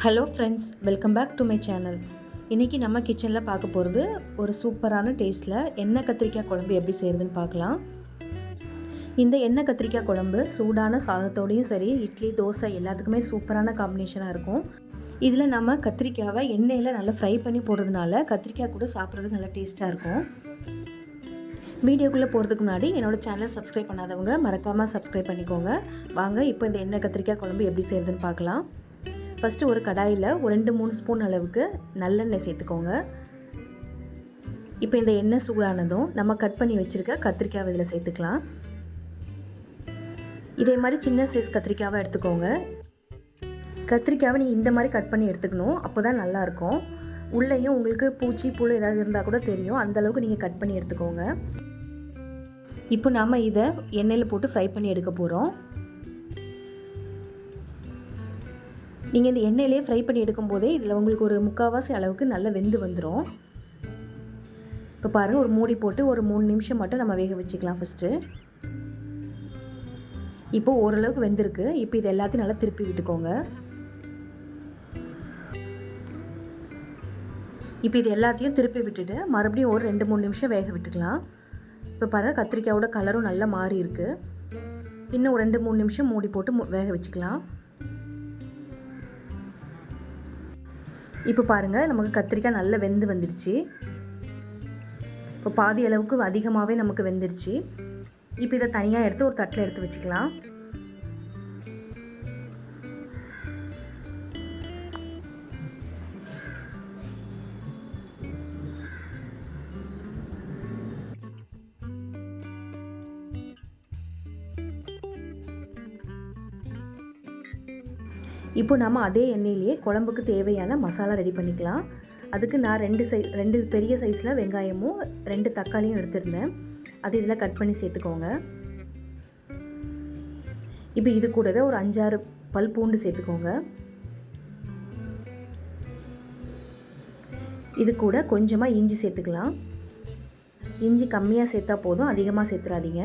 Hello friends welcome back to my channel இன்றைக்கி நம்ம கிச்சனில் பார்க்க போகிறது ஒரு சூப்பரான டேஸ்ட்டில் எண்ணெய் கத்திரிக்காய் குழம்பு எப்படி செய்கிறதுன்னு பார்க்கலாம். இந்த எண்ணெய் கத்திரிக்காய் குழம்பு சூடான சாதத்தோடையும் சரி இட்லி தோசை எல்லாத்துக்குமே சூப்பரான காம்பினேஷனாக இருக்கும். இதில் நம்ம கத்திரிக்காவை எண்ணெயில் நல்லா ஃப்ரை பண்ணி போடுறதுனால கத்திரிக்காய் கூட சாப்பிட்றதுக்கு நல்லா டேஸ்ட்டாக இருக்கும். வீடியோக்குள்ளே போகிறதுக்கு முன்னாடி என்னோடய சேனலை சப்ஸ்கிரைப் பண்ணாதவங்க மறக்காமல் சப்ஸ்கிரைப் பண்ணிக்கோங்க. வாங்க இப்போ இந்த எண்ணெய் கத்திரிக்காய் குழம்பு எப்படி செய்கிறதுன்னு பார்க்கலாம். ஃபஸ்ட்டு ஒரு கடாயில் ஒரு ரெண்டு மூணு ஸ்பூன் அளவுக்கு நல்லெண்ணெய் சேர்த்துக்கோங்க. இப்போ இந்த எண்ணெய் சூடானதும் நம்ம கட் பண்ணி வச்சுருக்க கத்திரிக்காய் இதில் சேர்த்துக்கலாம். இதே மாதிரி சின்ன சைஸ் கத்திரிக்காவை எடுத்துக்கோங்க. கத்திரிக்காவை நீங்கள் இந்த மாதிரி கட் பண்ணி எடுத்துக்கணும் அப்போ தான் நல்லாயிருக்கும். உள்ளேயும் உங்களுக்கு பூச்சி புழு ஏதாவது இருந்தால் கூட தெரியும். அந்தளவுக்கு நீங்கள் கட் பண்ணி எடுத்துக்கோங்க. இப்போ நாம் இதை எண்ணெயில் போட்டு ஃப்ரை பண்ணி எடுக்க போகிறோம் நீங்கள் இந்த எண்ணெயிலே ஃப்ரை பண்ணி எடுக்கும்போதே இதில் உங்களுக்கு ஒரு முக்கால்வாசி அளவுக்கு நல்லா வெந்து வந்துடும் இப்போ பாருங்கள் ஒரு மூடி போட்டு ஒரு மூணு நிமிஷம் மட்டும் நம்ம வேக வச்சுக்கலாம் ஃபஸ்ட்டு இப்போ ஓரளவுக்கு வெந்திருக்கு. இப்போ இது எல்லாத்தையும் நல்லா திருப்பி விட்டுக்கோங்க. இப்போ இது எல்லாத்தையும் திருப்பி விட்டுட்டு மறுபடியும் ஒரு ரெண்டு மூணு நிமிஷம் வேக விட்டுக்கலாம். இப்போ பாருங்கள் கத்திரிக்காயோட கலரும் நல்லா மாறி இருக்குது இன்னும் ஒரு ரெண்டு மூணு நிமிஷம் மூடி போட்டு வேக வச்சுக்கலாம். இப்போ பாருங்கள் நமக்கு கத்திரிக்காய் நல்லா வெந்து வந்துடுச்சு இப்போ பாதி அளவுக்கு அதிகமாகவே நமக்கு வெந்துடுச்சு இப்போ இதை தனியாக எடுத்து ஒரு தட்டில் எடுத்து வச்சுக்கலாம். இப்போ நம்ம அதே எண்ணெயிலேயே குழம்புக்கு தேவையான மசாலா ரெடி பண்ணிக்கலாம். அதுக்கு நான் ரெண்டு சைஸ் ரெண்டு பெரிய சைஸில் வெங்காயமும் ரெண்டு தக்காளியும் எடுத்திருந்தேன். அது இதில் கட் பண்ணி சேர்த்துக்கோங்க. இப்போ இது கூடவே ஒரு அஞ்சாறு பல் பூண்டு சேர்த்துக்கோங்க. இது கூட கொஞ்சமாக இஞ்சி சேர்த்துக்கலாம். இஞ்சி கம்மியாக சேர்த்தா போதும் அதிகமாக சேர்த்துறாதீங்க.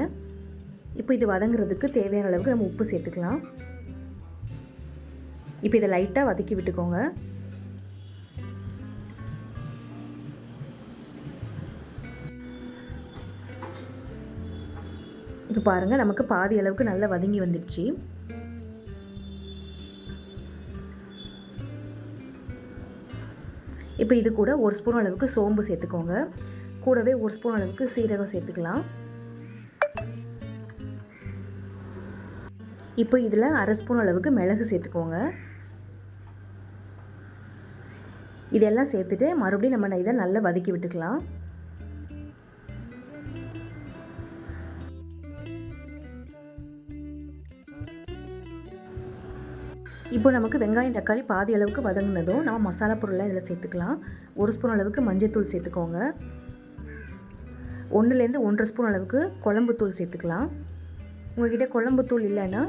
இப்போ இது வதங்குறதுக்கு தேவையான அளவுக்கு நம்ம உப்பு சேர்த்துக்கலாம். இப்போ இதை லைட்டாக வதக்கி விட்டுக்கோங்க. இப்போ பாருங்கள் நமக்கு பாதி அளவுக்கு நல்லா வதங்கி வந்துடுச்சு. இப்போ இது கூட ஒரு ஸ்பூன் அளவுக்கு சோம்பு சேர்த்துக்கோங்க. கூடவே ஒரு ஸ்பூன் அளவுக்கு சீரகம் சேர்த்துக்கலாம். இப்போ இதில் அரை ஸ்பூன் அளவுக்கு மிளகு சேர்த்துக்கோங்க. இதெல்லாம் சேர்த்துட்டு மறுபடியும் நம்ம இதை நல்லா வதக்கி விட்டுக்கலாம். இப்போ நமக்கு வெங்காயம் தக்காளி பாதி அளவுக்கு வதங்கினதும் நம்ம மசாலா பொருள்லாம் இதில் சேர்த்துக்கலாம். ஒரு ஸ்பூன் அளவுக்கு மஞ்சத்தூள் சேர்த்துக்கோங்க. ஒன்றுலேருந்து ஒன்றரை ஸ்பூன் அளவுக்கு குழம்புத்தூள் சேர்த்துக்கலாம். உங்கள்கிட்ட குழம்புத்தூள் இல்லைன்னா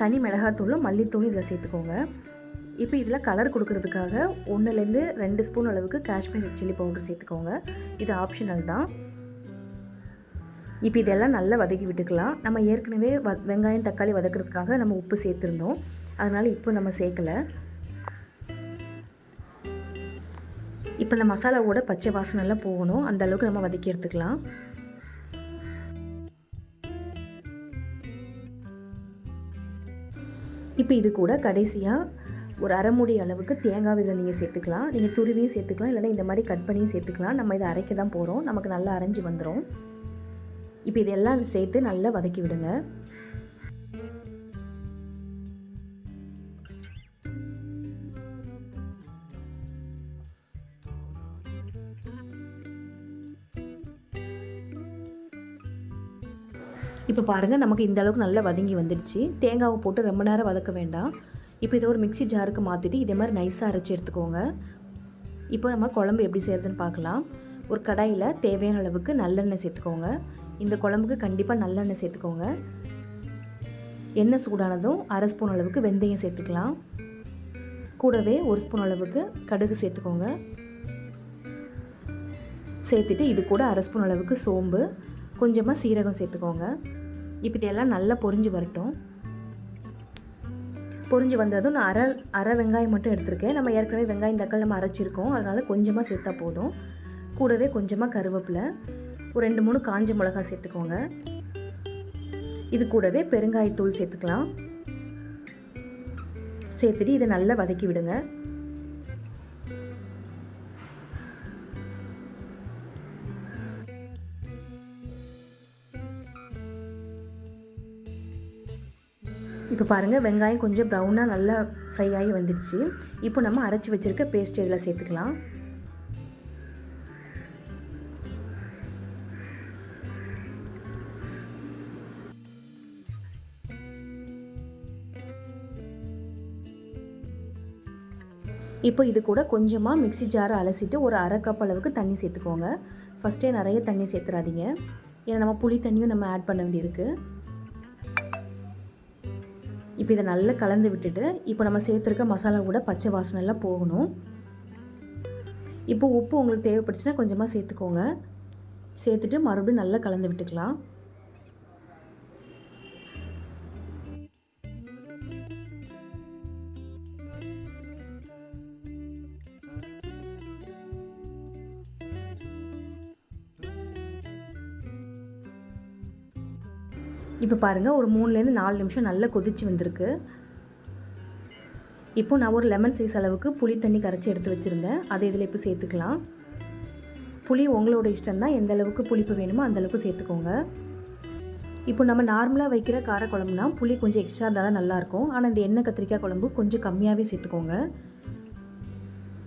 தனி மிளகாத்தூளும் மல்லித்தூளும் இதில் சேர்த்துக்கோங்க. இப்போ இதில் கலர் கொடுக்கறதுக்காக ஒன்றுலேருந்து ரெண்டு ஸ்பூன் அளவுக்கு காஷ்மீர் ரெட் சில்லி பவுடர் சேர்த்துக்கோங்க. இது ஆப்ஷனல் தான். இப்போ இதெல்லாம் நல்லா வதக்கி விட்டுக்கலாம். நம்ம ஏற்கனவே வ வெங்காயம் தக்காளி வதக்கிறதுக்காக நம்ம உப்பு சேர்த்துருந்தோம். அதனால் இப்போ நம்ம சேர்க்கலை. இப்போ இந்த மசாலாவோட பச்சை வாசனைலாம் போகணும். அந்த அளவுக்கு நம்ம வதக்கி எடுத்துக்கலாம். இப்போ இது கூட கடைசியாக ஒரு அரைமுடி அளவுக்கு தேங்காய் இதில் நீங்கள் சேர்த்துக்கலாம். நீங்கள் துருவியும் சேர்த்துக்கலாம். இல்லைனா இந்த மாதிரி கட் பண்ணியும் சேர்த்துக்கலாம். நம்ம இதை அரைக்க தான் போகிறோம் நமக்கு நல்லா அரைஞ்சி வந்துடும் இப்போ இதெல்லாம் சேர்த்து நல்லா வதக்கி விடுங்க. இப்போ பாருங்கள் நமக்கு இந்த அளவுக்கு நல்லா வதங்கி வந்துடுச்சு. தேங்காவை போட்டு ரொம்ப நேரம் வதக்க வேண்டாம். இப்போ இதை ஒரு மிக்சி ஜாருக்கு மாற்றிட்டு இதே மாதிரி நைஸாக அரைச்சி எடுத்துக்கோங்க. இப்போ நம்ம குழம்பு எப்படி செய்கிறதுன்னு பார்க்கலாம். ஒரு கடாயில் தேவையான அளவுக்கு நல்லெண்ணெய் சேர்த்துக்கோங்க. இந்த குழம்புக்கு கண்டிப்பாக நல்லெண்ணெய் சேர்த்துக்கோங்க. எண்ணெய் சூடானதும் அரை ஸ்பூன் அளவுக்கு வெந்தயம் சேர்த்துக்கலாம். கூடவே ஒரு ஸ்பூன் அளவுக்கு கடுகு சேர்த்துக்கோங்க. சேர்த்துட்டு இது கூட அரை ஸ்பூன் அளவுக்கு சோம்பு. கொஞ்சமாக சீரகம் சேர்த்துக்கோங்க. இப்போ இதெல்லாம் நல்லா பொரிஞ்சு வரட்டும். பொரிஞ்சு வந்ததும் நான் அரை அரை வெங்காயம் மட்டும் எடுத்திருக்கேன். நம்ம ஏற்கனவே வெங்காயம் தக்காளி நம்ம அரைச்சிருக்கோம். அதனால் கொஞ்சமாக சேர்த்தா போதும். கூடவே கொஞ்சமாக கருவேப்பிலை. ஒரு ரெண்டு மூணு காஞ்ச மிளகா சேர்த்துக்கோங்க. இது கூடவே பெருங்காயத்தூள் சேர்த்துக்கலாம். சேர்த்துட்டு இதை நல்லா வதக்கி விடுங்க. இப்போ பாருங்கள் வெங்காயம் கொஞ்சம் ப்ரௌனாக நல்லா ஃப்ரை ஆகி வந்துடுச்சு. இப்போ நம்ம அரைச்சி வச்சுருக்க பேஸ்ட் இதில் சேர்த்துக்கலாம். இப்போ இது கூட கொஞ்சமாக மிக்ஸி ஜாரை அலசிட்டு ஒரு அரை கப் அளவுக்கு தண்ணி சேர்த்துக்கோங்க. ஃபஸ்ட்டே நிறைய தண்ணி சேர்த்துறாதீங்க. ஏன்னா நம்ம புளி தண்ணியும் நம்ம ஆட் பண்ண வேண்டியிருக்கு. இப்போ இதை நல்லா கலந்து விட்டுட்டு இப்போ நம்ம சேர்த்துருக்க மசாலா கூட பச்சை வாசனை எல்லாம் போகணும். இப்போ உப்பு உங்களுக்கு தேவைப்பட்டுச்சுன்னா கொஞ்சமாக சேர்த்துக்கோங்க. சேர்த்துட்டு மறுபடியும் நல்லா கலந்து விட்டுக்கலாம். இப்போ பாருங்கள் ஒரு மூணுலேருந்து நாலு நிமிஷம் நல்லா கொதிச்சு வந்திருக்கு. இப்போ நான் ஒரு லெமன் சைஸ் அளவுக்கு புளி தண்ணி கரைச்சி எடுத்து வச்சுருந்தேன். அதை இதில் இப்போ சேர்த்துக்கலாம். புளி உங்களோட இஷ்டம் தான். எந்த அளவுக்கு புளிப்பு வேணுமோ அந்தளவுக்கு சேர்த்துக்கோங்க. இப்போ நம்ம நார்மலாக வைக்கிற காரக்குழம்புனா புளி கொஞ்சம் எக்ஸ்ட்ரா இருந்தால் தான் நல்லாயிருக்கும் ஆனால் இந்த எண்ணெய் கத்திரிக்காய் குழம்பு கொஞ்சம் கம்மியாகவே சேர்த்துக்கோங்க.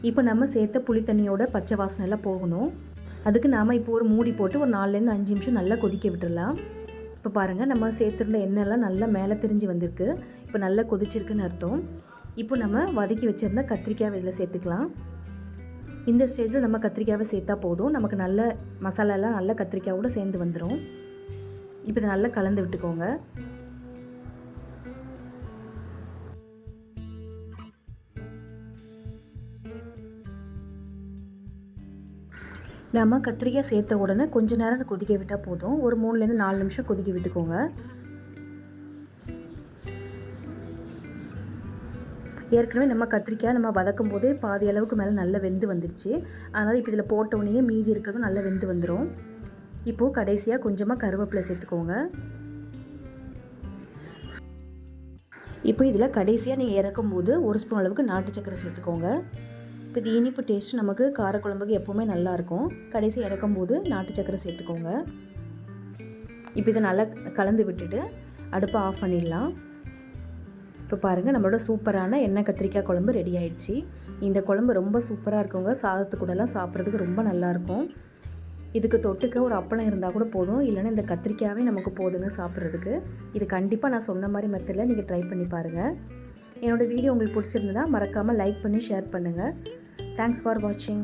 இப்போ நம்ம சேர்த்த புளி தண்ணியோட பச்சை வாசனை எல்லாம் போகணும். அதுக்கு நாம் இப்போ ஒரு மூடி போட்டு ஒரு நாலுலேருந்து அஞ்சு நிமிஷம் நல்லா கொதிக்க விட்டுடலாம் இப்போ பாருங்கள் நம்ம சேர்த்துருந்த எண்ணெய்லாம் நல்லா மேலே தெரிஞ்சு வந்திருக்கு. இப்போ நல்லா கொதிச்சிருக்குன்னு அர்த்தம். இப்போ நம்ம வதக்கி வச்சுருந்த கத்திரிக்காய் இதில் சேர்த்துக்கலாம். இந்த ஸ்டேஜில் நம்ம கத்திரிக்காவை சேர்த்தா போதும். நமக்கு நல்ல மசாலாலாம் நல்ல கத்திரிக்காயோடு சேர்ந்து வந்துடும் இப்போ இதை நல்லா கலந்து விட்டுக்கோங்க. நம்ம கத்திரிக்காய் சேர்த்த உடனே கொஞ்ச நேரம் கொதிக்க விட்டால் போதும். ஒரு மூணுலேருந்து நாலு நிமிஷம் கொதிக்க விட்டுக்கோங்க. ஏற்கனவே நம்ம கத்திரிக்காய் நம்ம வதக்கும் போதே பாதி அளவுக்கு மேலே நல்லா வெந்து வந்துடுச்சு அதனால் இப்போ இதில் போட்ட மீதி இருக்கிறதும் நல்லா வெந்து வந்துடும் இப்போது கடைசியாக கொஞ்சமாக கருவேப்பிலை சேர்த்துக்கோங்க. இப்போ இதில் கடைசியாக நீங்கள் இறக்கும்போது ஒரு ஸ்பூன் அளவுக்கு நாட்டு சக்கரை சேர்த்துக்கோங்க. இப்போ இது இனிப்பு டேஸ்ட் நமக்கு காரக்குழம்புக்கு எப்போவுமே நல்லாயிருக்கும். கடைசி இறக்கும் போது நாட்டு சக்கரை சேர்த்துக்கோங்க. இப்போ இதை நல்லா கலந்து விட்டுட்டு அடுப்பை ஆஃப் பண்ணிடலாம். இப்போ பாருங்கள் நம்மளோட சூப்பரான எண்ணெய் கத்திரிக்காய் குழம்பு ரெடி ஆயிடுச்சு. இந்த குழம்பு ரொம்ப சூப்பராக இருக்குங்க. சாதத்துக்கூடலாம் சாப்பிட்றதுக்கு ரொம்ப நல்லாயிருக்கும். இதுக்கு தொட்டுக்க ஒரு அப்பளம் இருந்தால் கூட போதும். இல்லைன்னா இந்த கத்திரிக்காவே நமக்கு போதுங்க சாப்பிட்றதுக்கு. இது கண்டிப்பாக நான் சொன்ன மாதிரி மெத்தடில் நீங்கள் ட்ரை பண்ணி பாருங்கள் என்னோடய வீடியோ உங்களுக்கு பிடிச்சிருந்ததா மறக்காமல் லைக் பண்ணி ஷேர் பண்ணுங்கள் தேங்க்ஸ் ஃபார் வாட்சிங்